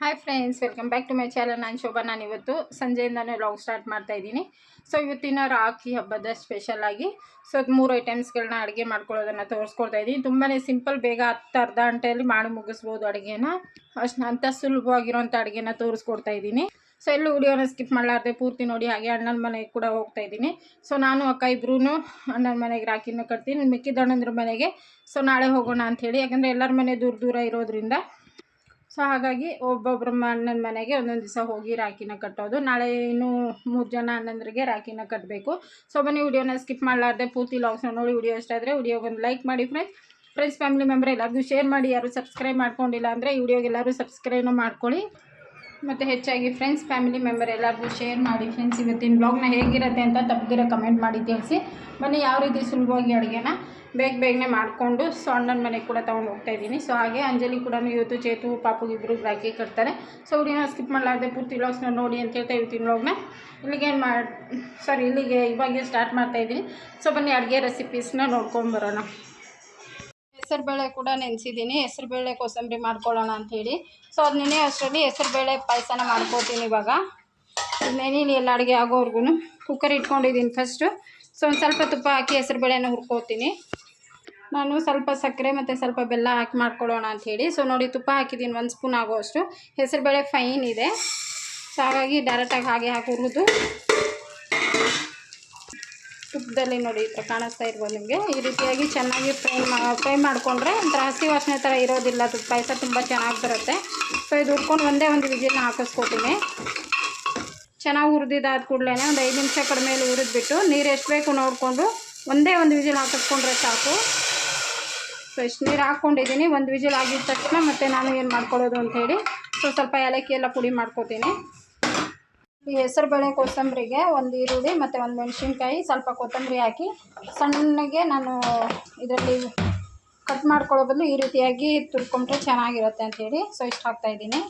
Hi friends welcome back to my channel ನಾನು ಶೋಭಾ, ನಾನು ಇವತ್ತು ಸಂಜೆಯಿಂದನೇ ಲಾಂಗ್ ಸ್ಟಾರ್ಟ್ ಮಾಡ್ತಾ ಇದ್ದೀನಿ. ಸೊ ಇವತ್ತಿನ ರಾಖಿ ಹಬ್ಬದ ಸ್ಪೆಷಲ್ ಆಗಿ ಸೊ ಅದು ಮೂರು ಐಟಮ್ಸ್ಗಳನ್ನ ಅಡುಗೆ ಮಾಡ್ಕೊಳ್ಳೋದನ್ನು ತೋರಿಸ್ಕೊಳ್ತಾ ಇದ್ದೀನಿ. ತುಂಬಾ ಸಿಂಪಲ್ ಬೇಗ ಹತ್ತು ಅರ್ಧ ಗಂಟೆಯಲ್ಲಿ ಮಾಡಿ ಮುಗಿಸ್ಬೋದು ಅಡುಗೆನ. ಅಷ್ಟು ಅಂಥ ಸುಲಭವಾಗಿರುವಂಥ ಅಡುಗೆನ ತೋರಿಸ್ಕೊಡ್ತಾ ಇದ್ದೀನಿ. ಸೊ ಎಲ್ಲೂ ವಿಡಿಯೋನ ಸ್ಕಿಪ್ ಮಾಡಲಾರ್ದೆ ಪೂರ್ತಿ ನೋಡಿ ಹಾಗೆ ಅಣ್ಣನ ಮನೆಗೆ ಕೂಡ ಹೋಗ್ತಾ ಇದ್ದೀನಿ. ಸೊ ನಾನು, ಅಕ್ಕ ಇಬ್ಬರೂ ಅಣ್ಣನ ಮನೆಗೆ ರಾಖಿನ ಕಟ್ತೀನಿ. ಮಿಕ್ಕಿದ ಅಣ್ಣಂದ್ರ ಮನೆಗೆ. ಸೊ ನಾಳೆ ಹೋಗೋಣ ಅಂಥೇಳಿ ಯಾಕಂದರೆ ಎಲ್ಲರ ಮನೆ ದೂರ ದೂರ ಇರೋದ್ರಿಂದ. ಸೊ ಹಾಗಾಗಿ ಒಬ್ಬೊಬ್ಬರ ಅಣ್ಣನ ಮನೆಗೆ ಒಂದೊಂದು ದಿವಸ ಹೋಗಿ ರಾಖಿನ ಕಟ್ಟೋದು. ನಾಳೆ ಇನ್ನೂ ಮೂರು ಜನ ಅಣ್ಣಂದ್ರಿಗೆ ರಾಖಿನ ಕಟ್ಟಬೇಕು ಸೊ ಬನ್ನಿ ವಿಡಿಯೋನ ಸ್ಕಿಪ್ ಮಾಡಲಾರ್ದೆ ಪೂರ್ತಿ ಲಾಗ್ಸ್ನ ನೋಡಿ ವಿಡಿಯೋ ಇಷ್ಟ ಆದರೆ ವಿಡಿಯೋ ಒಂದು ಲೈಕ್ ಮಾಡಿ ಫ್ರೆಂಡ್ಸ್ ಫ್ರೆಂಡ್ಸ್ ಫ್ಯಾಮಿಲಿ ಮೆಂಬರ್ ಎಲ್ಲರಿಗೂ ಶೇರ್ ಮಾಡಿ. ಯಾರು ಸಬ್ಸ್ಕ್ರೈಬ್ ಮಾಡ್ಕೊಂಡಿಲ್ಲ ಅಂದರೆ ಈ ವಿಡಿಯೋಗೆ ಮಾಡ್ಕೊಳ್ಳಿ. ಮತ್ತು ಹೆಚ್ಚಾಗಿ ಫ್ರೆಂಡ್ಸ್ ಫ್ಯಾಮಿಲಿ ಮೆಂಬರ್ ಎಲ್ಲರಿಗೂ ಶೇರ್ ಮಾಡಿ ಫ್ರೆಂಡ್ಸ್ ಇವತ್ತಿನ ಬ್ಲಾಗ್ನ ಹೇಗಿರುತ್ತೆ ಅಂತ ತಪ್ಪದಿರೋ ಕಮೆಂಟ್ ಮಾಡಿ ತಿಳಿಸಿ. ಬನ್ನಿ ಯಾವ ರೀತಿ ಸುಲಭವಾಗಿ ಅಡುಗೆನ ಬೇಗ ಬೇಗನೆ ಮಾಡಿಕೊಂಡು ಸೊ ಅಣ್ಣನ ಮನೆಗೆ ಕೂಡ ತೊಗೊಂಡು ಹೋಗ್ತಾ ಇದ್ದೀನಿ. ಸೊ ಹಾಗೆ ಅಂಜಲಿ ಕೂಡ ಇವತ್ತು ಚೇತು ಪಾಪುಗೆ ಇಬ್ಬರು ರಾಖಿ ಕಟ್ತಾರೆ. ಸೊ ವಿಡಿಯೋನ ಸ್ಕಿಪ್ ಮಾಡಲಾರ್ದೆ ಪೂರ್ತಿ ವ್ಲಾಗ್ಸ್ನ ನೋಡಿ ಅಂತ ಹೇಳ್ತಾ ಇವತ್ತಿನ ವ್ಲಾಗ್ನ ಇಲ್ಲಿಗೆ ಏನು ಮಾಡಿ ಸಾರಿ ಇಲ್ಲಿಗೆ ಇವಾಗೆ ಸ್ಟಾರ್ಟ್ ಮಾಡ್ತಾ ಇದ್ದೀನಿ. ಸೊ ಬನ್ನಿ ಅಡುಗೆ ರೆಸಿಪೀಸ್ನ ನೋಡ್ಕೊಂಬರೋಣ ಹೆಸರುಬೇಳೆ ಕೂಡ ನೆನೆಸಿದ್ದೀನಿ. ಹೆಸರುಬೇಳೆ ಕೋಸಂಬರಿ ಮಾಡ್ಕೊಳ್ಳೋಣ ಅಂಥೇಳಿ. ಸೊ ಅದು ನೆನೆ ಅಷ್ಟರಲ್ಲಿ ಹೆಸರುಬೇಳೆ ಪಾಯಸನ ಮಾಡ್ಕೋತೀನಿ ಇವಾಗ. ನೆನೀಲಿ ಎಲ್ಲ ಅಡುಗೆ ಆಗೋವರೆಗೂ ಕುಕ್ಕರ್ ಇಟ್ಕೊಂಡಿದ್ದೀನಿ ಫಸ್ಟು ಸೊ ಒಂದು ಸ್ವಲ್ಪ ತುಪ್ಪ ಹಾಕಿ ಹೆಸರುಬೇಳೆನ ಹುರ್ಕೋತೀನಿ. ನಾನು ಸ್ವಲ್ಪ ಸಕ್ಕರೆ ಮತ್ತು ಸ್ವಲ್ಪ ಬೆಲ್ಲ ಹಾಕಿ ಮಾಡ್ಕೊಳ್ಳೋಣ ಅಂಥೇಳಿ. ಸೊ ನೋಡಿ ತುಪ್ಪ ಹಾಕಿದ್ದೀನಿ, ಒಂದು ಸ್ಪೂನ್ ಆಗೋವಷ್ಟು. ಹೆಸರುಬೇಳೆ ಫೈನ್ ಇದೆ. ಸೊ ಹಾಗಾಗಿ ಡೈರೆಕ್ಟಾಗಿ ಹಾಗೆ ಹಾಕಿ ಹುರಿದು ತುಪ್ಪದಲ್ಲಿ ನೋಡಿ, ಈ ಥರ ಕಾಣಿಸ್ತಾ ಇರ್ಬೋದು ನಿಮಗೆ. ಈ ರೀತಿಯಾಗಿ ಚೆನ್ನಾಗಿ ಫ್ರೈ ಮಾ, ಫ್ರೈ ಮಾಡಿಕೊಂಡ್ರೆ ಒಂಥರ ಹಸಿ ವಾಸನೆ ಥರ ಇರೋದಿಲ್ಲ. ಅದು ಪಾಯಸ ತುಂಬ ಚೆನ್ನಾಗಿ ಬರುತ್ತೆ. ಸೊ ಇದು ಹುರ್ಕೊಂಡು ಒಂದೇ ಒಂದು ವಿಜಿಲ್ನ ಹಾಕಿಸ್ಕೊತೀನಿ. ಚೆನ್ನಾಗಿ ಹುರಿದಿದ್ದಾದ ಕೂಡಲೇ ಒಂದು ಐದು ನಿಮಿಷ ಕಡಿಮೆ ಹುರಿದ್ಬಿಟ್ಟು ನೀರು ಎಷ್ಟು ಬೇಕು ನೋಡಿಕೊಂಡು ಒಂದೇ ಒಂದು ವಿಜಿಲ್ ಹಾಕಿಸ್ಕೊಂಡ್ರೆ ಸಾಕು. ಸೊ ಇಷ್ಟು ನೀರು ಹಾಕ್ಕೊಂಡಿದ್ದೀನಿ ಒಂದು ವಿಜಿಲ್ ಆಗಿದ ತಕ್ಷಣ ಮತ್ತು ನಾನು ಏನು ಮಾಡ್ಕೊಳ್ಳೋದು ಅಂಥೇಳಿ ಸೊ ಸ್ವಲ್ಪ ಏಲಕ್ಕಿ ಎಲ್ಲ ಪುಡಿ ಮಾಡ್ಕೊತೀನಿ. ಈ ಹೆಸರುಬೇಳೆ ಕೋಸಂಬರಿಗೆ ಒಂದು ಈರುಳ್ಳಿ ಮತ್ತು ಒಂದು ಮೆಣಸಿನ್ಕಾಯಿ, ಸ್ವಲ್ಪ ಕೊತ್ತಂಬರಿ ಹಾಕಿ ಸಣ್ಣಗೆ ನಾನು ಇದರಲ್ಲಿ ಕಟ್ ಮಾಡ್ಕೊಳ್ಳೋ ಬದಲು ಈ ರೀತಿಯಾಗಿ ತುರ್ಕೊಂಡ್ರೆ ಚೆನ್ನಾಗಿರುತ್ತೆ ಅಂಥೇಳಿ ಸೊ ಇಷ್ಟು ಹಾಕ್ತಾಯಿದ್ದೀನಿ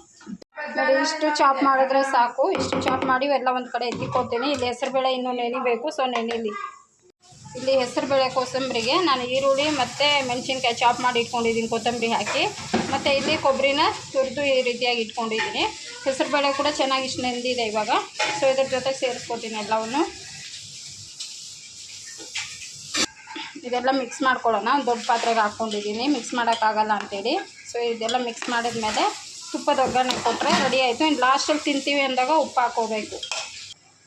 ನೋಡಿ, ಇಷ್ಟು ಚಾಪ್ ಮಾಡಿದ್ರೆ ಸಾಕು. ಇಷ್ಟು ಚಾಪ್ ಮಾಡಿ ಎಲ್ಲ ಒಂದು ಕಡೆ ಎತ್ತಿಕೊಡ್ತೀನಿ. ಇಲ್ಲಿ ಹೆಸರುಬೇಳೆ ಇನ್ನೂ ನೆನಿಬೇಕು, ಸೊ ನೆನಿಲಿ. ಇಲ್ಲಿ ಹೆಸರುಬೇಳೆ ಕೋಸಂಬರಿಗೆ ನಾನು ಈರುಳ್ಳಿ ಮತ್ತು ಮೆಣಸಿನ್ಕಾಯಿ ಚಾಪ್ ಮಾಡಿ ಇಟ್ಕೊಂಡಿದ್ದೀನಿ, ಕೊತ್ತಂಬರಿ ಹಾಕಿ. ಮತ್ತು ಇಲ್ಲಿ ಕೊಬ್ಬರಿನ ತುರಿದು ಈ ರೀತಿಯಾಗಿ ಇಟ್ಕೊಂಡಿದ್ದೀನಿ. ಹೆಸರುಬೇಳೆ ಕೂಡ ಚೆನ್ನಾಗಿ ಇಷ್ಟು ನೆಂದಿದೆ ಇವಾಗ. ಸೊ ಇದ್ರ ಜೊತೆಗೆ ಸೇರಿಸ್ಕೊತೀನಿ ಎಲ್ಲವನ್ನು. ಇದೆಲ್ಲ ಮಿಕ್ಸ್ ಮಾಡ್ಕೊಳ್ಳೋಣ. ಒಂದು ದೊಡ್ಡ ಪಾತ್ರೆಗೆ ಹಾಕ್ಕೊಂಡಿದ್ದೀನಿ. ಮಿಕ್ಸ್ ಮಾಡೋಕ್ಕಾಗಲ್ಲ ಅಂತೇಳಿ. ಸೊ ಇದೆಲ್ಲ ಮಿಕ್ಸ್ ಮಾಡಿದ ಮೇಲೆ ತುಪ್ಪದ ಒಗ್ಗರಣೆ ಕೊಟ್ಟರೆ ರೆಡಿ ಆಯಿತು. ಇನ್ನು ಲಾಸ್ಟಲ್ಲಿ ತಿಂತೀವಿ ಅಂದಾಗ ಉಪ್ಪು ಹಾಕೋಬೇಕು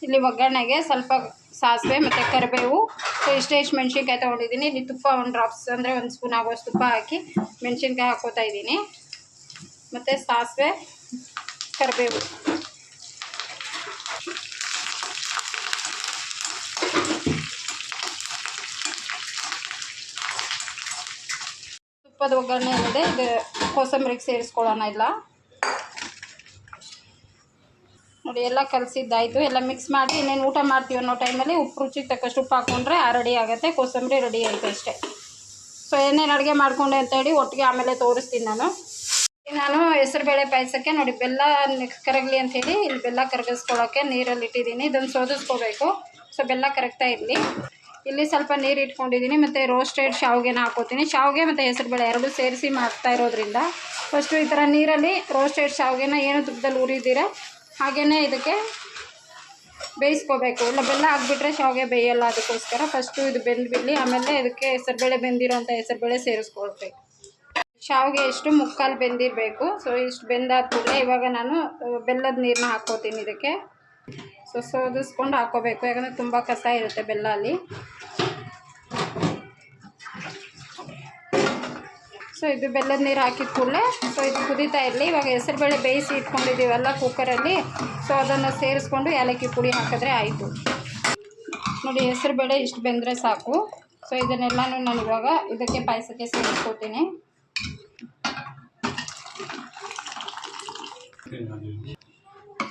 ಇಲ್ಲಿ ಒಗ್ಗರಣೆಗೆ ಸ್ವಲ್ಪ ಸಾಸಿವೆ ಮತ್ತು ಕರಿಬೇವು. ಸೊ ಇಷ್ಟೇ ಇಷ್ಟು ಮೆಣಸಿನ್ಕಾಯಿ ತೊಗೊಂಡಿದ್ದೀನಿ. ಇಲ್ಲಿ ತುಪ್ಪ ಒಂದು ಡ್ರಾಪ್ಸ್ ಅಂದರೆ ಒಂದು ಸ್ಪೂನ್ ಆಗೋಷ್ಟು ತುಪ್ಪ ಹಾಕಿ ಮೆಣಸಿನ್ಕಾಯಿ ಹಾಕೋತಾ ಇದ್ದೀನಿ. ಮತ್ತು ಸಾಸಿವೆ, ಕರಿಬೇವು. ತುಪ್ಪದ ಒಗ್ಗರಣೆ ಏನಿದೆ ಇದು ಕೋಸಂಬರಿಗೆ ಸೇರಿಸ್ಕೊಳ್ಳೋಣ ಇಲ್ಲ. ನೋಡಿ ಎಲ್ಲ ಕಲಸಿದ್ದಾಯಿತು. ಎಲ್ಲ ಮಿಕ್ಸ್ ಮಾಡಿ ಇನ್ನೇನು ಊಟ ಮಾಡ್ತೀವಿ ಅನ್ನೋ ಟೈಮಲ್ಲಿ ಉಪ್ಪು, ರುಚಿಗೆ ತಕ್ಕಷ್ಟು ಉಪ್ಪು ಹಾಕ್ಕೊಂಡ್ರೆ ಆ ರೆಡಿ ಆಗುತ್ತೆ. ಕೋಸಂಬರಿ ರೆಡಿ ಆಯಿತು ಅಷ್ಟೇ. ಸೊ ಏನೇನು ಅಡುಗೆ ಮಾಡಿಕೊಂಡೆ ಅಂತೇಳಿ ಒಟ್ಟಿಗೆ ಆಮೇಲೆ ತೋರಿಸ್ತೀನಿ ನಾನು. ನಾನು ಹೆಸರುಬೇಳೆ ಪಾಯಸಕ್ಕೆ ನೋಡಿ, ಬೆಲ್ಲ ಕರಗಲಿ ಅಂಥೇಳಿ ಇಲ್ಲಿ ಬೆಲ್ಲ ಕರಗಿಸ್ಕೊಳ್ಳೋಕ್ಕೆ ನೀರಲ್ಲಿ ಇಟ್ಟಿದ್ದೀನಿ. ಇದನ್ನು ಸೋದಿಸ್ಕೋಬೇಕು. ಸೊ ಬೆಲ್ಲ ಕರಗ್ತಾ ಇರಲಿ. ಇಲ್ಲಿ ಸ್ವಲ್ಪ ನೀರು ಇಟ್ಕೊಂಡಿದ್ದೀನಿ. ಮತ್ತು ರೋಸ್ಟೆಡ್ ಶಾವಿಗೆನ ಹಾಕೋತೀನಿ. ಶಾವಿಗೆ ಮತ್ತು ಹೆಸರುಬೇಳೆ ಎರಡೂ ಸೇರಿಸಿ ಮಾಡ್ತಾ ಇರೋದ್ರಿಂದ ಫಸ್ಟು ಈ ಥರ ನೀರಲ್ಲಿ ರೋಸ್ಟೆಡ್ ಶಾವಿಗೆನ ಏನು ತುಪ್ಪದಲ್ಲಿ ಉರಿದಿರ ಹಾಗೆಯೇ ಇದಕ್ಕೆ ಬೇಯಿಸ್ಕೋಬೇಕು. ಇಲ್ಲ ಬೆಲ್ಲ ಹಾಕ್ಬಿಟ್ರೆ ಶಾವಿಗೆ ಬೇಯಲ್ಲ ಅದಕ್ಕೋಸ್ಕರ. ಫಸ್ಟು ಇದು ಬೆಂದುಬಿಡಲಿ ಆಮೇಲೆ ಇದಕ್ಕೆ ಹೆಸರುಬೇಳೆ ಬೆಂದಿರೋಂಥ ಹೆಸರುಬೇಳೆ ಸೇರಿಸ್ಕೊಳ್ಬೇಕು. ಶಾವಿಗೆ ಎಷ್ಟು ಮುಕ್ಕಾಲು ಬೆಂದಿರಬೇಕು. ಸೊ ಇಷ್ಟು ಬೆಂದಾದ ಕೂಡಲೇ ಇವಾಗ ನಾನು ಬೆಲ್ಲದ ನೀರನ್ನ ಹಾಕ್ಕೋತೀನಿ ಇದಕ್ಕೆ. ಸೊ ಸೋದಿಸ್ಕೊಂಡು ಹಾಕ್ಕೋಬೇಕು. ಯಾಕಂದರೆ ತುಂಬ ಕಸ ಇರುತ್ತೆ ಬೆಲ್ಲ ಅಲ್ಲಿ ಇದು ಬೆಲ್ಲದ ನೀರು ಹಾಕಿದ ಕೂಡಲೇ ಸೊ ಇದು ಕುದೀತಾ ಇರಲಿ. ಇವಾಗ ಹೆಸರುಬೇಳೆ ಬೇಯಿಸಿ ಇಟ್ಕೊಂಡಿದ್ದೀವಲ್ಲ ಕುಕ್ಕರಲ್ಲಿ ಸೊ ಅದನ್ನು ಸೇರಿಸ್ಕೊಂಡು ಏಲಕ್ಕಿ ಪುಡಿ ಹಾಕಿದ್ರೆ ಆಯಿತು. ನೋಡಿ, ಹೆಸರುಬೇಳೆ ಇಷ್ಟು ಬೆಂದರೆ ಸಾಕು. ಸೊ ಇದನ್ನೆಲ್ಲನೂ ನಾನು ಇವಾಗ ಇದಕ್ಕೆ ಪಾಯಸಕ್ಕೆ ಸೇರಿಸ್ಕೊತೀನಿ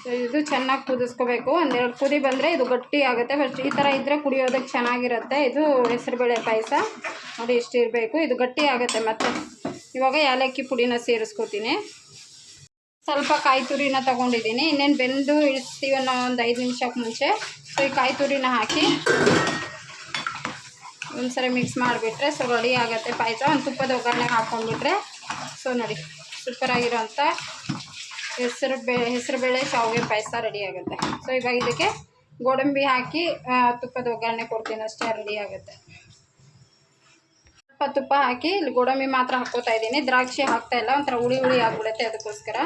ಸೊ ಇದು ಚೆನ್ನಾಗಿ ಕುದಿಸ್ಕೋಬೇಕು. ಒಂದೆರಡು ಕುದಿ ಬಂದರೆ ಇದು ಗಟ್ಟಿ ಆಗುತ್ತೆ. ಫಸ್ಟ್ ಈ ಥರ ಇದ್ದರೆ ಕುಡಿಯೋದಕ್ಕೆ ಚೆನ್ನಾಗಿರುತ್ತೆ. ಇದು ಹೆಸರುಬೇಳೆ ಪಾಯಸ. ನೋಡಿ, ಇಷ್ಟು ಇರಬೇಕು. ಇದು ಗಟ್ಟಿ ಆಗುತ್ತೆ ಮತ್ತೆ. ಇವಾಗ ಏಲಕ್ಕಿ ಪುಡಿನ ಸೇರಿಸ್ಕೊತೀನಿ. ಸ್ವಲ್ಪ ಕಾಯಿ ತುರಿನ ತೊಗೊಂಡಿದ್ದೀನಿ. ಇನ್ನೇನು ಬೆಂದು ಇಳಿಸ್ತೀವಿ ಅನ್ನೋ ಒಂದು ಐದು ನಿಮಿಷಕ್ಕೆ ಮುಂಚೆ. ಸೊ ಈ ಕಾಯಿ ತುರಿನ ಹಾಕಿ ಒಂದ್ಸರಿ ಮಿಕ್ಸ್ ಮಾಡಿಬಿಟ್ರೆ ಸೊ ರೆಡಿ ಆಗುತ್ತೆ ಪಾಯಸ. ಒಂದು ತುಪ್ಪದ ಒಗ್ಗರಣೆ ಹಾಕ್ಕೊಂಡ್ಬಿಟ್ರೆ ಸೊ ನೋಡಿ ಸೂಪರಾಗಿರೋಂಥ ಹೆಸರು ಬೇಳೆ ಹೆಸರು ಬೇಳೆ, ಶಾವಿಗೆ ಪಾಯಸ ರೆಡಿ ಆಗುತ್ತೆ. ಸೊ ಇವಾಗ ಇದಕ್ಕೆ ಗೋಡಂಬಿ ಹಾಕಿ ತುಪ್ಪದ ಒಗ್ಗರಣೆ ಕೊಡ್ತೀನಿ. ಅಷ್ಟೇ ರೆಡಿ ಆಗುತ್ತೆ. ತುಪ್ಪ ಹಾಕಿ ಇಲ್ಲಿ ಗೋಡಂಬಿ ಮಾತ್ರ ಹಾಕ್ಕೋತಾ ಇದ್ದೀನಿ. ದ್ರಾಕ್ಷಿ ಹಾಕ್ತಾ ಇಲ್ಲ, ಒಂಥರ ಹುಳಿ ಹುಳಿ ಆಗಿಬಿಡುತ್ತೆ ಅದಕ್ಕೋಸ್ಕರ.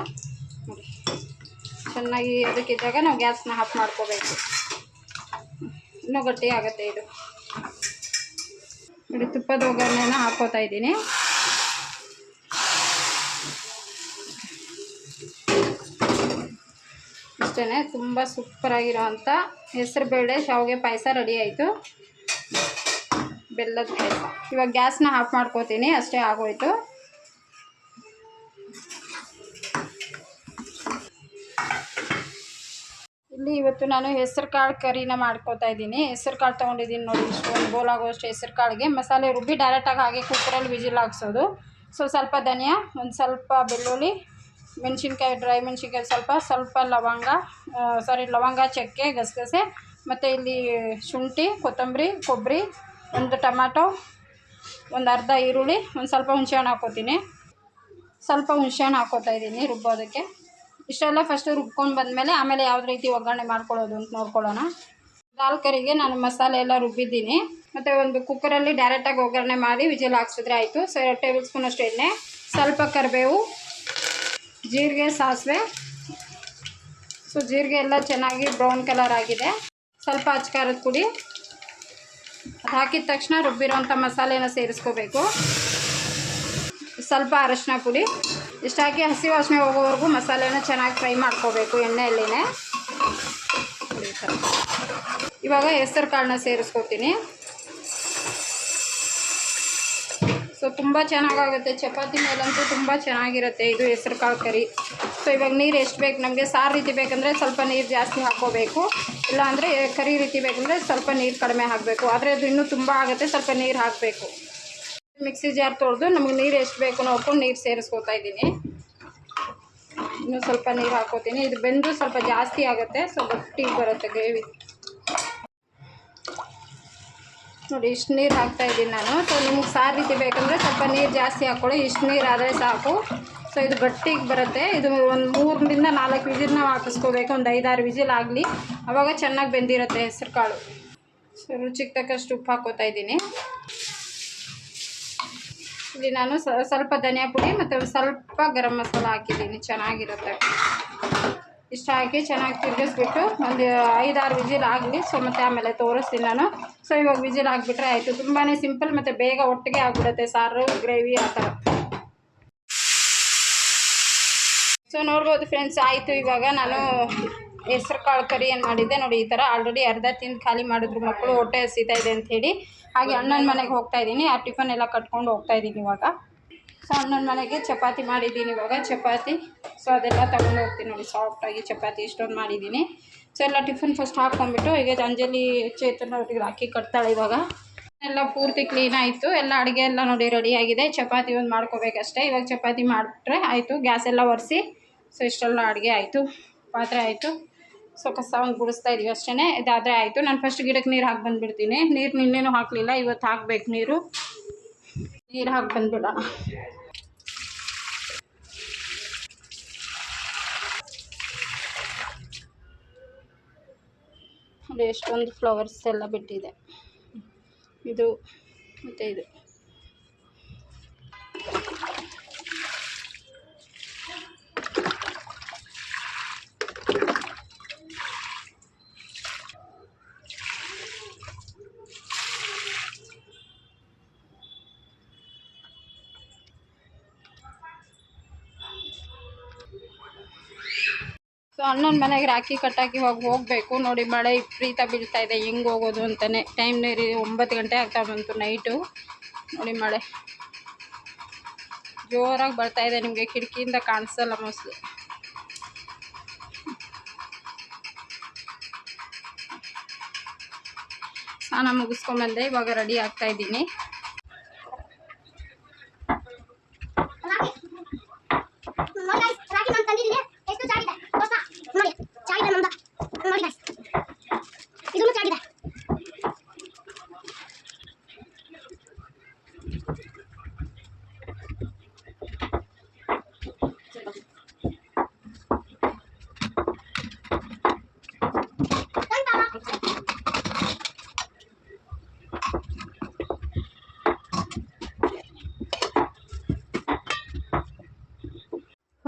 ಚೆನ್ನಾಗಿ ಅದಕ್ಕಿದ್ದಾಗ ನಾವು ಗ್ಯಾಸ್ನ ಆಫ್ ಮಾಡ್ಕೋಬೇಕು. ಇನ್ನೂ ಗಟ್ಟಿ ಆಗುತ್ತೆ ಇದು. ನೋಡಿ, ತುಪ್ಪದ ಒಗ್ಗರಣೆನ ಹಾಕೋತಾ ಇದ್ದೀನಿ. ಅಷ್ಟೇ ತುಂಬ ಸೂಪರಾಗಿರೋವಂಥ ಹೆಸರು ಬೇಳೆ, ಶಾವಿಗೆ ಪಾಯಸ ರೆಡಿ ಆಯಿತು. ಬೆಲ್ಲದ ಕೆಲಸ ಇವಾಗ ಗ್ಯಾಸ್ನ ಆಫ್ ಮಾಡ್ಕೋತೀನಿ, ಅಷ್ಟೇ ಆಗೋಯ್ತು. ಇಲ್ಲಿ ಇವತ್ತು ನಾನು ಹೆಸರು ಕಾಳು ಕರಿನ ಮಾಡ್ಕೋತಾ ಇದ್ದೀನಿ. ಹೆಸರು ಕಾಳು ತೊಗೊಂಡಿದ್ದೀನಿ ನೋಡಿ ಇಷ್ಟು ಒಂದು ಬೋಲ್ ಆಗೋಷ್ಟು ಹೆಸರು ಕಾಳಿಗೆ. ಮಸಾಲೆ ರುಬ್ಬಿ ಡೈರೆಕ್ಟಾಗಿ ಹಾಗೆ ಕುಕ್ಕರಲ್ಲಿ ವಿಜಿಲ್ ಹಾಕ್ಸೋದು. ಸೊ ಸ್ವಲ್ಪ ಧನಿಯಾ, ಒಂದು ಸ್ವಲ್ಪ ಬೆಳ್ಳುಳ್ಳಿ, ಮೆಣಸಿನ್ಕಾಯಿ ಡ್ರೈ ಮೆಣಸಿನ್ಕಾಯಿ, ಸ್ವಲ್ಪ ಸ್ವಲ್ಪ ಲವಂಗ ಸಾರಿ ಲವಂಗ, ಚಕ್ಕೆ, ಗಸಗಸೆ, ಮತ್ತು ಇಲ್ಲಿ ಶುಂಠಿ, ಕೊತ್ತಂಬರಿ ಕೊಬ್ಬರಿ ಒಂದು ಟೊಮಾಟೊ, ಒಂದು ಅರ್ಧ ಈರುಳ್ಳಿ, ಒಂದು ಸ್ವಲ್ಪ ಹುಣಸೆಹಣ್ಣು ಹಾಕ್ಕೋತೀನಿ. ಸ್ವಲ್ಪ ಹುಣಸೆಹಣ್ಣು ಹಾಕ್ಕೋತಾ ಇದ್ದೀನಿ ರುಬ್ಬೋದಕ್ಕೆ. ಇಷ್ಟೆಲ್ಲ ಫಸ್ಟು ರುಬ್ಕೊಂಡು ಬಂದಮೇಲೆ ಆಮೇಲೆ ಯಾವ ರೀತಿ ಒಗ್ಗರಣೆ ಮಾಡ್ಕೊಳ್ಳೋದು ಅಂತ ನೋಡ್ಕೊಳ್ಳೋಣ. ದಾಲ್ ಕರಿಗೆ ನಾನು ಮಸಾಲೆ ಎಲ್ಲ ರುಬ್ಬಿದ್ದೀನಿ. ಮತ್ತು ಒಂದು ಕುಕ್ಕರಲ್ಲಿ ಡೈರೆಕ್ಟಾಗಿ ಒಗ್ಗರಣೆ ಮಾಡಿ ವಿಜಿಲ್ ಹಾಕ್ಸಿದ್ರೆ ಆಯಿತು. ಸೊ ಟೇಬಲ್ ಸ್ಪೂನ್ ಅಷ್ಟು ಎಣ್ಣೆ, ಸ್ವಲ್ಪ ಕರಿಬೇವು, ಜೀರಿಗೆ, ಸಾಸಿವೆ. ಸೊ ಜೀರಿಗೆ ಎಲ್ಲ ಚೆನ್ನಾಗಿ ಬ್ರೌನ್ ಕಲರ್ ಆಗಿದೆ. ಸ್ವಲ್ಪ ಅಚ್ಕಾರದ ಪುಡಿ ಹಾಕಿದ ತಕ್ಷಣ ರುಬ್ಬಿರೋಂಥ ಮಸಾಲೆನ ಸೇರಿಸ್ಕೋಬೇಕು. ಸ್ವಲ್ಪ ಅರಶಿನ ಪುಡಿ. ಇಷ್ಟು ಹಾಕಿ ಹಸಿ ವಾಸನೆ ಹೋಗೋವರೆಗೂ ಮಸಾಲೆನ ಚೆನ್ನಾಗಿ ಫ್ರೈ ಮಾಡ್ಕೋಬೇಕು ಎಣ್ಣೆಯಲ್ಲಿನೇ. ಈ ಇವಾಗ ಹೆಸರು ಕಾಳನ್ನ ಸೇರಿಸ್ಕೊತೀನಿ. ಸೊ ತುಂಬ ಚೆನ್ನಾಗಾಗುತ್ತೆ. ಚಪಾತಿ ಮೇಲಂತೂ ತುಂಬ ಚೆನ್ನಾಗಿರುತ್ತೆ ಇದು ಹೆಸರು ಕಾಳು ಕರಿ. ಸೊ ಇವಾಗ ನೀರು ಎಷ್ಟು ಬೇಕು? ನಮಗೆ ಸಾರು ರೀತಿ ಬೇಕಂದರೆ ಸ್ವಲ್ಪ ನೀರು ಜಾಸ್ತಿ ಹಾಕ್ಕೋಬೇಕು. ಇಲ್ಲಾಂದರೆ ಕರಿ ರೀತಿ ಬೇಕಂದರೆ ಸ್ವಲ್ಪ ನೀರು ಕಡಿಮೆ ಹಾಕಬೇಕು. ಆದರೆ ಅದು ಇನ್ನೂ ತುಂಬ ಆಗುತ್ತೆ, ಸ್ವಲ್ಪ ನೀರು ಹಾಕಬೇಕು. ಮಿಕ್ಸಿ ಜಾರ್ ತೊಳೆದು ನಮಗೆ ನೀರು ಎಷ್ಟು ಬೇಕು ನೋಡ್ಕೊಂಡು ನೀರು ಸೇರಿಸ್ಕೊತಾ ಇದ್ದೀನಿ. ಇನ್ನೂ ಸ್ವಲ್ಪ ನೀರು ಹಾಕೋತೀನಿ ಇದು ಬೆಂದು ಸ್ವಲ್ಪ ಜಾಸ್ತಿ ಆಗುತ್ತೆ, ಸ್ವಲ್ಪ ಗಟ್ಟಿಗೆ ಬರುತ್ತೆ ಗ್ರೇವಿ. ನೋಡಿ, ಇಷ್ಟು ನೀರು ಹಾಕ್ತಾ ಇದ್ದೀನಿ ನಾನು. ಸೊ ನಿಮ್ಗೆ ಸಾರು ರೀತಿ ಬೇಕಂದರೆ ಸ್ವಲ್ಪ ನೀರು ಜಾಸ್ತಿ ಹಾಕ್ಕೊಳ್ಳಿ. ಇಷ್ಟು ನೀರು ಆದರೆ ಸಾಕು. ಸೊ ಇದು ಗಟ್ಟಿಗೆ ಬರುತ್ತೆ. ಇದು ಒಂದು ಮೂರರಿಂದ ನಾಲ್ಕು ವಿಜಿಲ್ ನಾವು ಹಾಕಿಸ್ಕೋಬೇಕು. ಒಂದು ಐದಾರು ವಿಜಿಲ್ ಆಗಲಿ. ಅವಾಗ ಚೆನ್ನಾಗಿ ಬೆಂದಿರುತ್ತೆ ಹೆಸರು ಕಾಳು. ಸೊ, ರುಚಿಗೆ ತಕ್ಕಷ್ಟು ಉಪ್ಪು ಹಾಕೋತಾ ಇದ್ದೀನಿ. ಇಲ್ಲಿ ನಾನು ಸ್ವಲ್ಪ ಧನಿಯಾ ಪುಡಿ ಮತ್ತು ಸ್ವಲ್ಪ ಗರಂ ಮಸಾಲ ಹಾಕಿದ್ದೀನಿ. ಚೆನ್ನಾಗಿರುತ್ತೆ. ಇಷ್ಟ ಹಾಕಿ ಚೆನ್ನಾಗಿ ತಿರುಗಿಸ್ಬಿಟ್ಟು ಒಂದು ಐದಾರು ವಿಜಿಲ್ ಆಗಲಿ. ಸೊ, ಮತ್ತು ಆಮೇಲೆ ತೋರಿಸ್ತೀನಿ ನಾನು. ಸೊ, ಇವಾಗ ವಿಜಿಲ್ ಹಾಕ್ಬಿಟ್ರೆ ಆಯಿತು. ತುಂಬಾ ಸಿಂಪಲ್ ಮತ್ತು ಬೇಗ ಒಟ್ಟಿಗೆ ಆಗಿಬಿಡುತ್ತೆ. ಸಾರು, ಗ್ರೇವಿ ಆ ಥರ. ಸೊ ನೋಡ್ಬೋದು ಫ್ರೆಂಡ್ಸ್ ಆಯಿತು ಇವಾಗ ನಾನು ಹೆಸ್ರು ಕಾಳು ಕರಿ ಏನು ಮಾಡಿದ್ದೆ ನೋಡಿ, ಈ ಥರ ಆಲ್ರೆಡಿ ಅರ್ಧ ತಿಂದು ಖಾಲಿ ಮಾಡಿದ್ರು ಮಕ್ಕಳು ಹೊಟ್ಟೆ ಹಸಿತಾ ಇದೆ ಅಂಥೇಳಿ ಹಾಗೆ ಅಣ್ಣನ ಮನೆಗೆ ಹೋಗ್ತಾ ಇದ್ದೀನಿ, ಆ ಟಿಫನ್ ಎಲ್ಲ ಕಟ್ಕೊಂಡು ಹೋಗ್ತಾ ಇದ್ದೀನಿ ಇವಾಗ. ಸೊ ಅಣ್ಣನ ಮನೆಗೆ ಚಪಾತಿ ಮಾಡಿದ್ದೀನಿ ಇವಾಗ, ಚಪಾತಿ. ಸೊ ಅದೆಲ್ಲ ತಗೊಂಡು ಹೋಗ್ತೀನಿ ನೋಡಿ ಸಾಫ್ಟಾಗಿ ಚಪಾತಿ ಇಷ್ಟೊಂದು ಮಾಡಿದ್ದೀನಿ. ಸೊ ಎಲ್ಲ ಟಿಫನ್ ಫಸ್ಟ್ ಹಾಕ್ಕೊಂಡ್ಬಿಟ್ಟು ಈಗ ಅಂಜಲಿ ಚೇತನ ಅವ್ರಿಗೆ ರಾಖಿ ಕಟ್ತಾಳೆ ಇವಾಗ. ಎಲ್ಲ ಪೂರ್ತಿ ಕ್ಲೀನ್ ಆಯಿತು. ಎಲ್ಲ ಅಡುಗೆ ಎಲ್ಲ ನೋಡಿ ರೆಡಿ ಆಗಿದೆ. ಚಪಾತಿ ಒಂದು ಮಾಡ್ಕೋಬೇಕಷ್ಟೇ. ಇವಾಗ ಚಪಾತಿ ಮಾಡಿಬಿಟ್ರೆ ಆಯಿತು. ಗ್ಯಾಸ್ ಎಲ್ಲ ಒರೆಸಿ. ಸೊ ಇಷ್ಟೆಲ್ಲ ಅಡುಗೆ ಆಯಿತು. ಪಾತ್ರೆ ಆಯಿತು. ಸೊ ಕಸ ಒಂದು ಗುಡಿಸ್ತಾ ಇದೀವಿ ಅಷ್ಟೇ ಇದಾದರೆ ಆಯಿತು. ನಾನು ಫಸ್ಟ್ ಗಿಡಕ್ಕೆ ನೀರು ಹಾಕಿ ಬಂದುಬಿಡ್ತೀನಿ. ನೀರು ನಿನ್ನೇನು ಹಾಕಲಿಲ್ಲ. ಇವತ್ತು ಹಾಕ್ಬೇಕು ನೀರು. ನೀರು ಹಾಕಿ ಬಂದುಬಿಡೋಣ. ಎಷ್ಟೊಂದು ಫ್ಲವರ್ಸ್ ಎಲ್ಲ ಬಿಟ್ಟಿದೆ. ಇದು ಮತ್ತು ಇದು ಸೊ ಅಣ್ಣನ ಮನೆಗೆ ರಾಖಿ ಕಟ್ಟಾಕಿ ಇವಾಗ ಹೋಗಬೇಕು. ನೋಡಿ ಮಳೆ ವಿಪರೀತ ಬೀಳ್ತಾ ಇದೆ. ಹೆಂಗೆ ಹೋಗೋದು ಅಂತಲೇ ಟೈಮ್ ನೀರಿ ಒಂಬತ್ತು ಗಂಟೆ ಆಗ್ತಾ ಬಂತು ನೈಟು ನೋಡಿ ಮಳೆ. ಜೋರಾಗಿ ಬರ್ತಾ ಇದೆ. ನಿಮಗೆ ಕಿಟಕಿಯಿಂದ ಕಾಣಿಸಲ್ಲ ಮೋಸ್ಟ್ಲಿ. ಸ್ನಾನ ಮುಗಿಸ್ಕೊಂಬಂದೆ ಇವಾಗ ರೆಡಿ ಆಗ್ತಾ ಇದ್ದೀನಿ ನೋಡಿ guys, ರಾಗಿ ನಾನು ತಂದಿದ್ದೀನಿ ಎಷ್ಟು ಚೆನ್ನಾಗಿದೆ ಗೊತ್ತಾ ನೋಡಿ ಚೆನ್ನಾಗಿದೆ ನಮ್ದು ನೋಡಿ guys. ಇದನ್ನು ಚೆನ್ನಾಗಿದೆ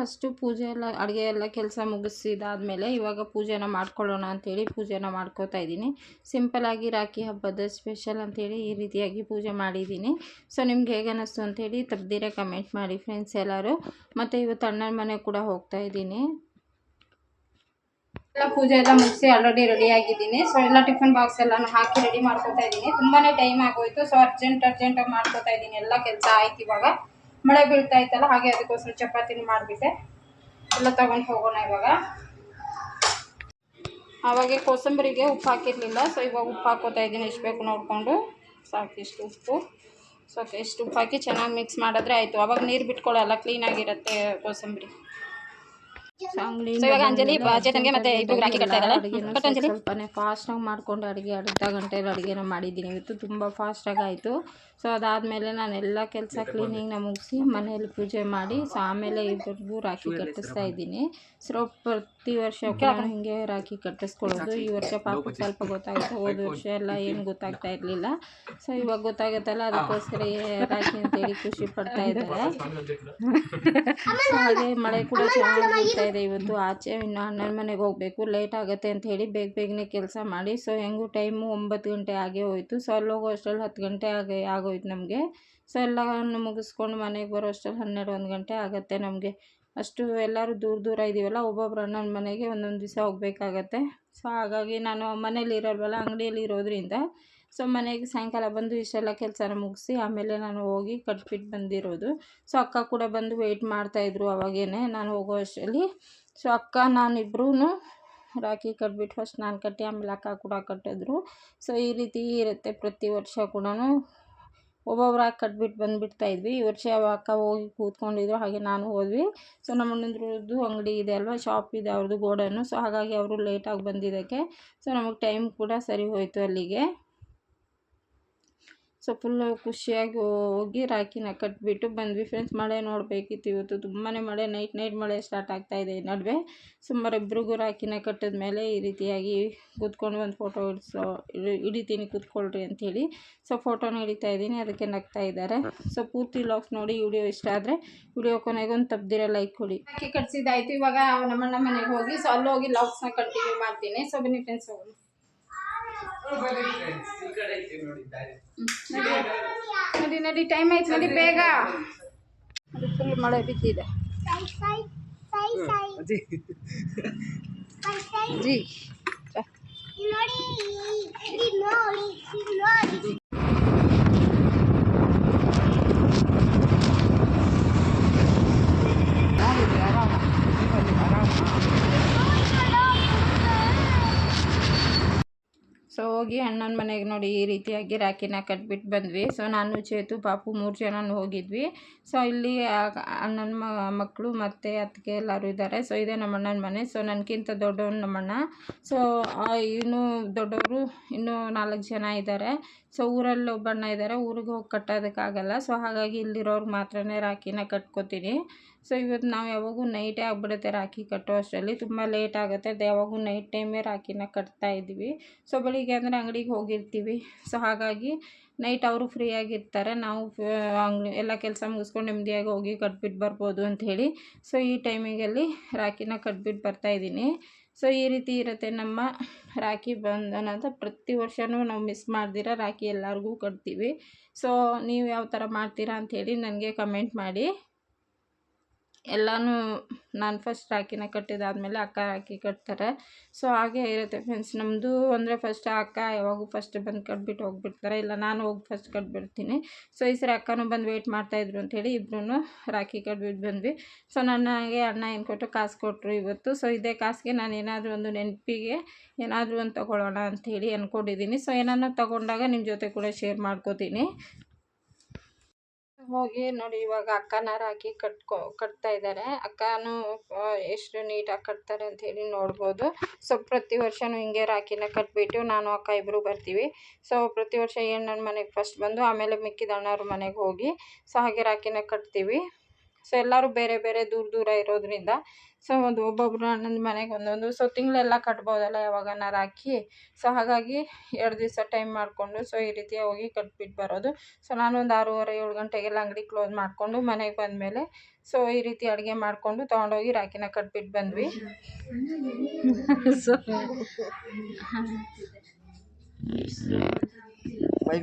ಫಸ್ಟು ಪೂಜೆ ಎಲ್ಲ, ಅಡುಗೆ ಎಲ್ಲ ಕೆಲಸ ಮುಗಿಸಿದಾದ್ಮೇಲೆ ಇವಾಗ ಪೂಜೆನ ಮಾಡ್ಕೊಳ್ಳೋಣ ಅಂಥೇಳಿ ಪೂಜೆನ ಮಾಡ್ಕೋತಾ ಇದ್ದೀನಿ. ಸಿಂಪಲಾಗಿ ರಾಖಿ ಹಬ್ಬದ ಸ್ಪೆಷಲ್ ಅಂಥೇಳಿ ಈ ರೀತಿಯಾಗಿ ಪೂಜೆ ಮಾಡಿದ್ದೀನಿ. ಸೊ ನಿಮ್ಗೆ ಹೇಗೆ ಅನ್ನಿಸ್ತು ಅಂಥೇಳಿ ತಪ್ಪದಿರ ಕಮೆಂಟ್ ಮಾಡಿ ಫ್ರೆಂಡ್ಸ್ ಎಲ್ಲರೂ. ಮತ್ತು ಇವತ್ತು ಅಣ್ಣನ ಮನೆ ಕೂಡ ಹೋಗ್ತಾ ಇದ್ದೀನಿ. ಎಲ್ಲ ಪೂಜೆ ಎಲ್ಲ ಮುಗಿಸಿ ಆಲ್ರೆಡಿ ರೆಡಿ ಆಗಿದ್ದೀನಿ. ಸೊ ಎಲ್ಲ ಟಿಫನ್ ಬಾಕ್ಸ್ ಎಲ್ಲ ಹಾಕಿ ರೆಡಿ ಮಾಡ್ಕೊತಾ ಇದ್ದೀನಿ. ತುಂಬಾ ಟೈಮ್ ಆಗೋಯ್ತು. ಸೊ ಅರ್ಜೆಂಟ್ ಅರ್ಜೆಂಟಾಗಿ ಮಾಡ್ಕೊತಾ ಇದ್ದೀನಿ. ಎಲ್ಲ ಕೆಲಸ ಆಯ್ತು ಇವಾಗ. ಮಳೆ ಬೀಳ್ತಾ ಇತ್ತಲ್ಲ ಹಾಗೆ ಅದಕ್ಕೋಸ್ಕರ ಚಪಾತಿನ ಮಾಡಿಬಿಟ್ಟೆ. ಎಲ್ಲ ತಗೊಂಡು ಹೋಗೋಣ ಇವಾಗ. ಆವಾಗೆ ಕೋಸಂಬರಿಗೆ ಉಪ್ಪು ಹಾಕಿರಲಿಲ್ಲ ಸೊ ಇವಾಗ ಉಪ್ಪು ಹಾಕೋತಾ ಇದ್ದೀನಿ ಎಷ್ಟು ಬೇಕು ನೋಡಿಕೊಂಡು. ಸಾಕಿಷ್ಟು ಉಪ್ಪು. ಸೊ ಎಷ್ಟು ಉಪ್ಪು ಹಾಕಿ ಚೆನ್ನಾಗಿ ಮಿಕ್ಸ್ ಮಾಡಿದ್ರೆ ಆಯಿತು. ಅವಾಗ ನೀರು ಬಿಟ್ಕೊಳ್ಳಲ್ಲ ಕ್ಲೀನಾಗಿರುತ್ತೆ ಕೋಸಂಬರಿ. ಸೊ ಇವಾಗ ಅಂಜಲಿ ಬ- ಚೇತನ್ಗೆ ಮತ್ತೆ ರಾಖಿ ಕಟ್ತಾ ಇದ್ದಾಳೆ ಸ್ವಲ್ಪನೇ ಫಾಸ್ಟಾಗಿ ಮಾಡ್ಕೊಂಡು ಅಡುಗೆ ಅರ್ಧ ಗಂಟೆಯಲ್ಲಿ ಅಡುಗೆನ ಮಾಡಿದ್ದೀನಿ. ಇವತ್ತು ತುಂಬ ಫಾಸ್ಟಾಗಿ ಆಯಿತು. ಸೊ ಅದಾದಮೇಲೆ ಎಲ್ಲ ಕೆಲಸ ಕ್ಲೀನಿಂಗ್ನ ಮುಗಿಸಿ ಮನೆಯಲ್ಲಿ ಪೂಜೆ ಮಾಡಿ ಸೊ ಆಮೇಲೆ ಇಬ್ಬರಿಗೂ ರಾಖಿ ಕಟ್ಟಿಸ್ತಾ ಇದ್ದೀನಿ. ಸೊ ಪ್ರತಿ ವರ್ಷ ನಾನು ಹಿಂಗೆ ರಾಖಿ ಕಟ್ಟಿಸ್ಕೊಳ್ಳೋದು. ಈ ವರ್ಷ ಪಾಪ ಸ್ವಲ್ಪ ಗೊತ್ತಾಗುತ್ತೆ. ಹೋದ ವರ್ಷ ಎಲ್ಲ ಏನು ಗೊತ್ತಾಗ್ತಾ ಇರಲಿಲ್ಲ. ಸೊ ಇವಾಗ ಗೊತ್ತಾಗುತ್ತಲ್ಲ ಅದಕ್ಕೋಸ್ಕರ ರಾಖಿ ಅಂತೇಳಿ ಖುಷಿ ಪಡ್ತಾ ಇದ್ದಾರೆ. ಸೊ ಹಾಗೆ ಮಳೆ ಕೂಡ ಚೆನ್ನಾಗಿ ಬೀಳ್ತಾ ಇದೆ ಇವತ್ತು. ಆಚೆ ಇನ್ನು ಅಣ್ಣನ ಮನೆಗೆ ಹೋಗಬೇಕು. ಲೇಟ್ ಆಗುತ್ತೆ ಅಂತ ಹೇಳಿ ಬೇಗ ಬೇಗನೆ ಕೆಲಸ ಮಾಡಿ. ಸೊ ಹೆಂಗೂ ಟೈಮು ಒಂಬತ್ತು ಗಂಟೆ ಆಗೇ ಹೋಯಿತು. ಸೊ ಅಲ್ಲಿ ಹೋಗೋ ಅಷ್ಟರಲ್ಲಿ ಹತ್ತು ಗಂಟೆ ಆಗಿ ಆಗೋಯ್ತು ನಮಗೆ. ಸೊ ಎಲ್ಲ ಮುಗಿಸ್ಕೊಂಡು ಮನೆಗೆ ಬರೋ ಅಷ್ಟರಲ್ಲಿ ಹನ್ನೆರಡು, ಒಂದು ಗಂಟೆ ಆಗುತ್ತೆ ನಮಗೆ. ಅಷ್ಟು ಎಲ್ಲರೂ ದೂರ ದೂರ ಇದ್ದೀವಲ್ಲ ಒಬ್ಬೊಬ್ರು ಅಣ್ಣನ ಮನೆಗೆ ಒಂದೊಂದು ದಿವಸ ಹೋಗ್ಬೇಕಾಗತ್ತೆ. ಸೊ ಹಾಗಾಗಿ ನಾನು ಮನೇಲಿ ಇರೋಲ್ವಲ್ಲ, ಅಂಗಡಿಯಲ್ಲಿ ಇರೋದ್ರಿಂದ ಸೊ ಮನೆಗೆ ಸಾಯಂಕಾಲ ಬಂದು ಇಷ್ಟೆಲ್ಲ ಕೆಲಸನ ಮುಗಿಸಿ, ಆಮೇಲೆ ನಾನು ಹೋಗಿ ಕಟ್ಬಿಟ್ಟು ಬಂದಿರೋದು. ಸೊ ಅಕ್ಕ ಕೂಡ ಬಂದು ವೆಯ್ಟ್ ಮಾಡ್ತಾಯಿದ್ರು ಅವಾಗೇನೆ. ನಾನು ಹೋಗೋ ಅಷ್ಟರಲ್ಲಿ ಸೊ ಅಕ್ಕ ನಾನಿಬ್ರೂ ರಾಖಿ ಕಟ್ಬಿಟ್ಟು ಫಸ್ಟ್ ನಾನು ಕಟ್ಟಿ, ಆಮೇಲೆ ಅಕ್ಕ ಕೂಡ ಕಟ್ಟಿದ್ರು. ಸೊ ಈ ರೀತಿ ಇರುತ್ತೆ ಪ್ರತಿ ವರ್ಷ ಕೂಡ ಒಬ್ಬೊಬ್ರಾಗಿ ಕಟ್ಬಿಟ್ಟು ಬಂದುಬಿಡ್ತಾ ಇದ್ವಿ. ಈ ವರ್ಷ ಅಕ್ಕ ಹೋಗಿ ಕೂತ್ಕೊಂಡಿದ್ರು, ಹಾಗೆ ನಾನು ಹೋದ್ವಿ. ಸೊ ನಮ್ಮ ಅಣ್ಣಂದ್ರದ್ದು ಅಂಗಡಿ ಇದೆ ಅಲ್ವಾ ಶಾಪ್ ಇದೆ ಅವ್ರದ್ದು ಗೋಡನ್ನು ಸೊ ಹಾಗಾಗಿ ಅವರು ಲೇಟಾಗಿ ಬಂದಿದ್ದಕ್ಕೆ. ಸೊ ನಮಗೆ ಟೈಮ್ ಕೂಡ ಸರಿ ಹೋಯಿತು ಅಲ್ಲಿಗೆ. ಸೊ ಫುಲ್ಲು ಖುಷಿಯಾಗಿ ಹೋಗಿ ರಾಖಿನ ಕಟ್ಬಿಟ್ಟು ಬಂದ್ವಿ. ಫ್ರೆಂಡ್ಸ್ ಮಳೆ ನೋಡಬೇಕಿತ್ತು ಇವತ್ತು. ತುಂಬಾ ಮಳೆ ನೈಟ್ ನೈಟ್ ಮಳೆ ಸ್ಟಾರ್ಟ್ ಆಗ್ತಾ ಇದೆ ಈ ನಡುವೆ. ಸುಮಾರು ಇಬ್ರಿಗೂ ರಾಖಿನ ಕಟ್ಟಿದ ಮೇಲೆ ಈ ರೀತಿಯಾಗಿ ಕೂತ್ಕೊಂಡು ಒಂದು ಫೋಟೋ ಹಿಡಿಸೋ ಹಿಡಿತೀನಿ ಕೂತ್ಕೊಳ್ರಿ ಅಂಥೇಳಿ ಸೊ ಫೋಟೋನ ಹಿಡಿತಾ ಇದ್ದೀನಿ. ಅದಕ್ಕೆ ನಗ್ತಾ ಇದ್ದಾರೆ. ಸೊ ಪೂರ್ತಿ ಲಾಕ್ಸ್ ನೋಡಿ ವಿಡಿಯೋ ಇಷ್ಟ ಆದರೆ ವಿಡಿಯೋ ಕೊನೆಗೊಂದು ತಪ್ಪದಿರ ಲೈಕ್ ಕೊಡಿ. ರಾಖಿ ಇವಾಗ ನಮ್ಮಣ್ಣ ಮನೆಗೆ ಹೋಗಿ. ಸೊ ಅಲ್ಲಿ ಹೋಗಿ ಲಾಕ್ಸ್ನ ಕಂಟಿನ್ಯೂ ಮಾಡ್ತೀನಿ. ಸೊ ಬನ್ನಿ ಫ್ರೆಂಡ್ಸ್ ಹೋಗೋಣ. ನಡಿ ನಡಿ ಟೈಮ್ ಆಯ್ತು ನಡಿ ಬೇಗ. ಅದು ಫುಲ್ ಮಳೆ ಬಿದ್ದಿದೆ. ಸೈ ಸೈ ಸೈ. ಸೈ ಸೈ ಸೈ ಜಿ ಇಲ್ಲಿ ನೋಡಿ ಇಲ್ಲಿ ನೋಡಿ ಇಲ್ಲಿ ನೋಡಿ. ಸೊ ಹೋಗಿ ಅಣ್ಣನ ಮನೆಗೆ ನೋಡಿ ಈ ರೀತಿಯಾಗಿ ರಾಖಿನ ಕಟ್ಬಿಟ್ಟು ಬಂದ್ವಿ. ಸೊ ನಾನು, ಚೇತು, ಪಾಪು ಮೂರು ಜನನೂ ಹೋಗಿದ್ವಿ. ಸೊ ಇಲ್ಲಿ ಅಣ್ಣನ ಮಕ್ಕಳು ಮತ್ತು ಅತ್ತಿಗೆ ಎಲ್ಲರೂ ಇದ್ದಾರೆ. ಸೊ ಇದೇ ನಮ್ಮ ಅಣ್ಣನ ಮನೆ. ಸೊ ನನಗಿಂತ ದೊಡ್ಡವನು ನಮ್ಮಣ್ಣ ಸೊ ಇನ್ನೂ ದೊಡ್ಡವರು ಇನ್ನೂ ನಾಲ್ಕು ಜನ ಇದ್ದಾರೆ. ಸೊ ಊರಲ್ಲಿ ಒಬ್ಬಣ್ಣ ಇದ್ದಾರೆ. ಊರಿಗೆ ಹೋಗಿ ಕಟ್ಟೋದಕ್ಕಾಗಲ್ಲ. ಸೊ ಹಾಗಾಗಿ ಇಲ್ಲಿರೋರ್ಗೆ ಮಾತ್ರನೇ ರಾಖಿನ ಕಟ್ಕೋತೀನಿ. ಸೊ ಇವತ್ತು ನಾವು ಯಾವಾಗೂ ನೈಟೇ ಆಗಿಬಿಡುತ್ತೆ ರಾಖಿ ಕಟ್ಟೋ ಅಷ್ಟರಲ್ಲಿ. ತುಂಬ ಲೇಟ್ ಆಗುತ್ತೆ. ಅದು ಯಾವಾಗೂ ನೈಟ್ ಟೈಮೇ ರಾಖಿನ ಕಟ್ತಾ ಇದ್ದೀವಿ ಸೊ, ಬೆಳಿಗ್ಗೆ ಅಂದರೆ ಅಂಗಡಿಗೆ ಹೋಗಿರ್ತೀವಿ. ಸೊ, ಹಾಗಾಗಿ ನೈಟ್ ಅವರು ಫ್ರೀಯಾಗಿರ್ತಾರೆ ನಾವು ಎಲ್ಲ ಕೆಲಸ ಮುಗಿಸ್ಕೊಂಡು ನೆಮ್ಮದಿಯಾಗಿ ಹೋಗಿ ಕಟ್ಬಿಟ್ಟು ಬರ್ಬೋದು ಅಂಥೇಳಿ ಸೊ, ಈ ಟೈಮಿಗಲ್ಲಿ ರಾಖಿನ ಕಟ್ಬಿಟ್ಟು ಬರ್ತಾಯಿದ್ದೀನಿ ಸೊ, ಈ ರೀತಿ ಇರುತ್ತೆ ನಮ್ಮ ರಾಖಿ ಬಂಧನ ಅಂತ ಪ್ರತಿ ವರ್ಷವೂ ನಾವು ಮಿಸ್ ಮಾಡ್ದಿರ ರಾಖಿ ಎಲ್ಲರಿಗೂ ಕಟ್ತೀವಿ. ಸೊ, ನೀವು ಯಾವ ಥರ ಮಾಡ್ತೀರಾ ಅಂಥೇಳಿ ನನಗೆ ಕಮೆಂಟ್ ಮಾಡಿ. ಎಲ್ಲನೂ ನಾನು ಫಸ್ಟ್ ರಾಖಿನ ಕಟ್ಟಿದಾದ್ಮೇಲೆ ಅಕ್ಕ ರಾಖಿ ಕಟ್ತಾರೆ. ಸೊ ಹಾಗೆ ಇರುತ್ತೆ ಫ್ರೆಂಡ್ಸ್ ನಮ್ಮದು ಅಂದರೆ ಫಸ್ಟ್ ಅಕ್ಕ ಯಾವಾಗೂ ಫಸ್ಟ್ ಬಂದು ಕಟ್ಬಿಟ್ಟು ಹೋಗ್ಬಿಡ್ತಾರೆ. ಇಲ್ಲ, ನಾನು ಹೋಗಿ ಫಸ್ಟ್ ಕಟ್ಬಿಡ್ತೀನಿ. ಸೊ ಈ ಸರಿ ಅಕ್ಕನೂ ಬಂದು ವೆಯ್ಟ್ ಮಾಡ್ತಾಯಿದ್ರು ಅಂಥೇಳಿ ಇಬ್ಬರೂ ರಾಖಿ ಕಟ್ಬಿಟ್ಟು ಬಂದ್ವಿ. ಸೊ ನನಗೆ ಅಣ್ಣ ಏನು ಕೊಟ್ಟು ಕಾಸು ಕೊಟ್ಟರು ಇವತ್ತು. ಸೊ ಇದೇ ಕಾಸಿಗೆ ನಾನು ಏನಾದರೂ ಒಂದು ನೆನಪಿಗೆ ಏನಾದರೂ ಒಂದು ತೊಗೊಳ್ಳೋಣ ಅಂಥೇಳಿ ಅಂದ್ಕೊಂಡಿದ್ದೀನಿ ಸೊ ಏನಾದ್ರು ತೊಗೊಂಡಾಗ ನಿಮ್ಮ ಜೊತೆ ಕೂಡ ಶೇರ್ ಮಾಡ್ಕೋತೀನಿ. ಹೋಗಿ ನೋಡಿ, ಇವಾಗ ಅಕ್ಕನ ಹಾಕಿ ಕಟ್ಕೊ, ಕಟ್ತಾ ಇದ್ದಾರೆ ಅಕ್ಕನೂ ಎಷ್ಟು ನೀಟಾಗಿ ಕಟ್ತಾರೆ ಅಂತ ಹೇಳಿ ನೋಡ್ಬೋದು. ಸೊ ಪ್ರತಿ ವರ್ಷವೂ ಹಿಂಗೆ ರಾಖಿನ ಕಟ್ಬಿಟ್ಟು ನಾನು, ಅಕ್ಕ ಇಬ್ಬರು ಬರ್ತೀವಿ. ಸೊ ಪ್ರತಿ ವರ್ಷ ಏನು ನನ್ನ ಮನೆಗೆ ಫಸ್ಟ್ ಬಂದು, ಆಮೇಲೆ ಮಿಕ್ಕಿದ ಅಣ್ಣವ್ರ ಮನೆಗೆ ಹೋಗಿ ಸೊ ಹಾಗೆ ರಾಖಿನ ಕಟ್ತೀವಿ. ಸೊ ಎಲ್ಲರೂ ಬೇರೆ ಬೇರೆ ದೂರ ದೂರ ಇರೋದ್ರಿಂದ ಸೊ ಒಂದು ಒಬ್ಬೊಬ್ರು ಅಣ್ಣನ ಮನೆಗೆ ಒಂದೊಂದು ಸೊ ತಿಂಗಳೆಲ್ಲ ಕಟ್ಬೋದಲ್ಲ ಯಾವಾಗನ ಹಾಕಿ ಸೊ ಹಾಗಾಗಿ ಎರಡು ದಿವಸ ಟೈಮ್ ಮಾಡಿಕೊಂಡು ಸೊ ಈ ರೀತಿ ಹೋಗಿ ಕಟ್ಬಿಟ್ಟು ಬರೋದು. ಸೊ ನಾನೊಂದು ಆರೂವರೆ ಏಳು ಗಂಟೆಗೆಲ್ಲ ಅಂಗಡಿ ಕ್ಲೋಸ್ ಮಾಡಿಕೊಂಡು ಮನೆಗೆ ಬಂದಮೇಲೆ ಸೊ ಈ ರೀತಿ ಅಡುಗೆ ಮಾಡಿಕೊಂಡು ತೊಗೊಂಡೋಗಿ ರಾಕಿನ ಕಟ್ಬಿಟ್ಟು ಬಂದ್ವಿ. ಸೊ मैं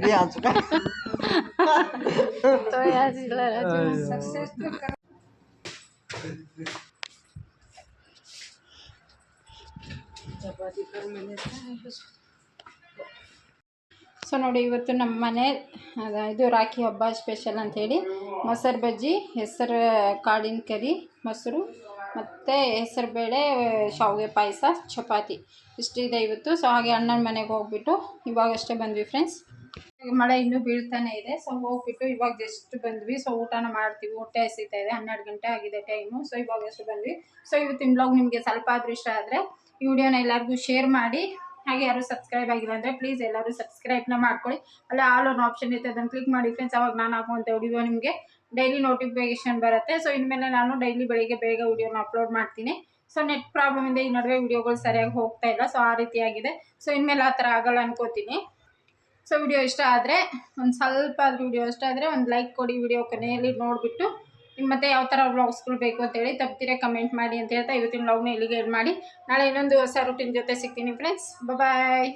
ಚಪಾತಿ ಸೊ ನೋಡಿ, ಇವತ್ತು ನಮ್ಮ ಮನೆ ಇದು ರಾಖಿ ಹಬ್ಬ ಸ್ಪೆಷಲ್ ಅಂಥೇಳಿ. ಮೊಸರು ಬಜ್ಜಿ, ಹೆಸರು ಕಾಳಿನ ಕರಿ, ಮೊಸರು, ಮತ್ತು ಹೆಸರು ಬೇಳೆ, ಶಾವಿಗೆ ಪಾಯಸ, ಚಪಾತಿ. ಇಷ್ಟಿದೆ ಇವತ್ತು. ಸೊ ಹಾಗೆ ಅಣ್ಣನ ಮನೆಗೆ ಹೋಗ್ಬಿಟ್ಟು ಇವಾಗಷ್ಟೇ ಬಂದ್ವಿ ಫ್ರೆಂಡ್ಸ್ ಮಳೆ ಇನ್ನೂ ಬೀಳ್ತಾನೆ ಇದೆ. ಸೊ ಹೋಗ್ಬಿಟ್ಟು ಇವಾಗ ಜಸ್ಟ್ ಬಂದ್ವಿ. ಸೊ ಊಟನ ಮಾಡ್ತೀವಿ. ಹೊಟ್ಟೆ ಹಸಿತಾ ಇದೆ. ಹನ್ನೆರಡು ಗಂಟೆ ಆಗಿದೆ ಟೈಮು ಸೊ ಇವಾಗಷ್ಟು ಬಂದ್ವಿ. ಸೊ ಇವತ್ತು ಬ್ಲಾಗ್ ನಿಮಗೆ ಸ್ವಲ್ಪ ಆದರೂ ಇಷ್ಟ ಆದರೆ ವಿಡಿಯೋನ ಎಲ್ಲರಿಗೂ ಶೇರ್ ಮಾಡಿ. ಹಾಗೆ ಯಾರು ಸಬ್ಸ್ಕ್ರೈಬ್ ಆಗಿಲ್ಲ ಅಂದರೆ ಪ್ಲೀಸ್ ಎಲ್ಲರೂ ಸಬ್ಸ್ಕ್ರೈಬ್ನ ಮಾಡ್ಕೊಳ್ಳಿ. ಅಲ್ಲ ಆಲ್ ಒನ್ ಆಪ್ಷನ್ ಇರುತ್ತೆ, ಅದನ್ನು ಕ್ಲಿಕ್ ಮಾಡಿ ಫ್ರೆಂಡ್ಸ್ ಅವಾಗ ನಾನು ಹಾಕುವಂಥ ವಿಡಿಯೋ ನಿಮಗೆ ಡೈಲಿ ನೋಟಿಫಿಕೇಶನ್ ಬರುತ್ತೆ. ಸೊ ಇನ್ಮೇಲೆ ನಾನು ಡೈಲಿ ಬೆಳಿಗ್ಗೆ ಬೇಗ ವಿಡಿಯೋನ ಅಪ್ಲೋಡ್ ಮಾಡ್ತೀನಿ. ಸೊ ನೆಟ್ ಪ್ರಾಬ್ಲಮಿಂದ ಈ ನಡುವೆ ವಿಡಿಯೋಗಳು ಸರಿಯಾಗಿ ಹೋಗ್ತಾ ಇಲ್ಲ. ಸೊ ಆ ರೀತಿಯಾಗಿದೆ ಸೊ ಇನ್ಮೇಲೆ ಆ ಥರ ಆಗಲ್ಲ ಅನ್ಕೋತೀನಿ. ಸೊ ವಿಡಿಯೋ ಇಷ್ಟ ಆದರೆ, ಒಂದು ಸ್ವಲ್ಪ ಆದರೂ ವಿಡಿಯೋ ಇಷ್ಟ ಆದರೆ ಒಂದು ಲೈಕ್ ಕೊಡಿ. ವಿಡಿಯೋ ಕೊನೆಯಲ್ಲಿ ನೋಡಿಬಿಟ್ಟು ನಿಮ್ಮ ಮತ್ತೆ ಯಾವ ಥರ ವ್ಲಾಗ್ಸ್ಗಳು ಬೇಕು ಅಂತೇಳಿ ತಪ್ಪಿದ್ರೆ ಕಮೆಂಟ್ ಮಾಡಿ ಅಂತ ಹೇಳ್ತಾ ಇವತ್ತಿನ ವ್ಲಾಗ್ನ ಇಲ್ಲಿಗೆ ಎಂಡ್ ಮಾಡಿ. ನಾಳೆ ಇನ್ನೊಂದು ಹೊಸ ರೂಟಿನ ಜೊತೆ ಸಿಗ್ತೀನಿ ಫ್ರೆಂಡ್ಸ್ ಬಾಯ್